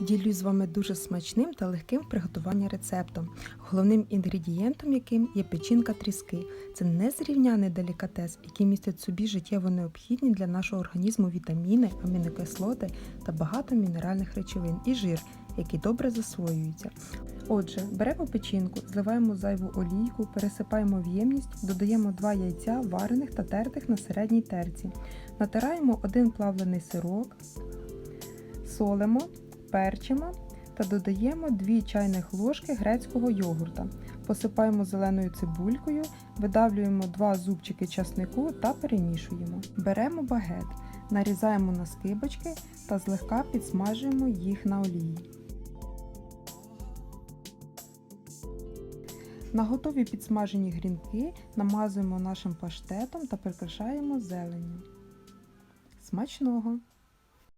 Ділюсь з вами дуже смачним та легким в приготуванні рецептом, головним інгредієнтом яким є печінка тріски. Це незрівняний делікатес, який містить в собі життєво необхідні для нашого організму вітаміни, амінокислоти та багато мінеральних речовин і жир, який добре засвоюється. Отже, беремо печінку, зливаємо зайву олійку, пересипаємо в ємність, додаємо 2 яйця варених та тертих на середній терці. Натираємо один плавлений сирок, солимо, перчимо та додаємо 2 чайних ложки грецького йогурта. Посипаємо зеленою цибулькою, видавлюємо 2 зубчики часнику та перемішуємо. Беремо багет, нарізаємо на скибочки та злегка підсмажуємо їх на олії. На готові підсмажені грінки намазуємо нашим паштетом та прикрашаємо зеленню. Смачного!